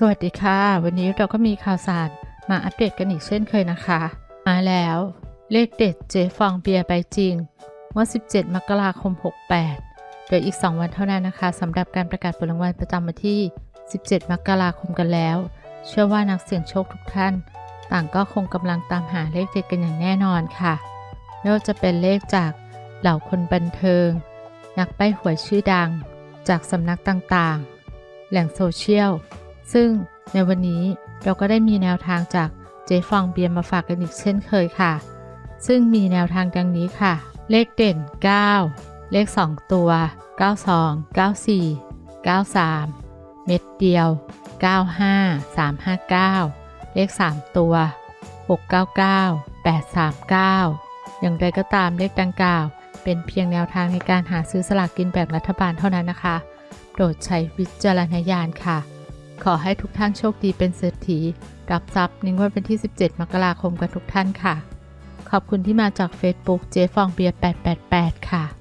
สวัสดีค่ะ วันนี้เราก็มีข่าวสารมาอัปเดตกันอีกเช่นเคยนะคะ มาแล้ว เลขเด็ดเจฟองเบียร์ใบจริงเมื่อ17 มกราคม 68โดยอีก 2 วันเท่านั้นนะคะสำหรับการประกาศผลรางวัลประจำวันที่ 17 มกราคมกันแล้ว เชื่อว่านักเสี่ยงโชคทุกท่าน ต่างก็คงกำลังตามหาเลขเด็ดกันอย่างแน่นอนค่ะไม่ว่าจะเป็นเลขจากเหล่าคนบันเทิง นักใบ้หวยชื่อดัง จากสำนักต่างๆ แหล่งโซเชียล ซึ่งในวันนี้เราก็ได้มีแนวทางจากเจฟองเบียร์มาฝากกันอีกเช่นเคยค่ะ ซึ่งมีแนวทางดังนี้ค่ะ เลขเด่น 9 เลข 2 ตัว 92 94 93 เม็ดเดียว 95 359 เลข 3 ตัว 699 839 อย่างไรก็ตามเลขดังกล่าว เป็นเพียงแนวทางในการหาซื้อสลากกินแบ่งรัฐบาลเท่านั้นนะคะ โปรดใช้วิจารณญาณค่ะ ขอให้ทุกท่านโชคดีเป็นเศรษฐี รับทรัพย์ในงวดวันที่ 17 มกราคมกันทุกท่านค่ะ ขอบคุณที่มาจาก Facebook เจฟองเบียร์888 ค่ะ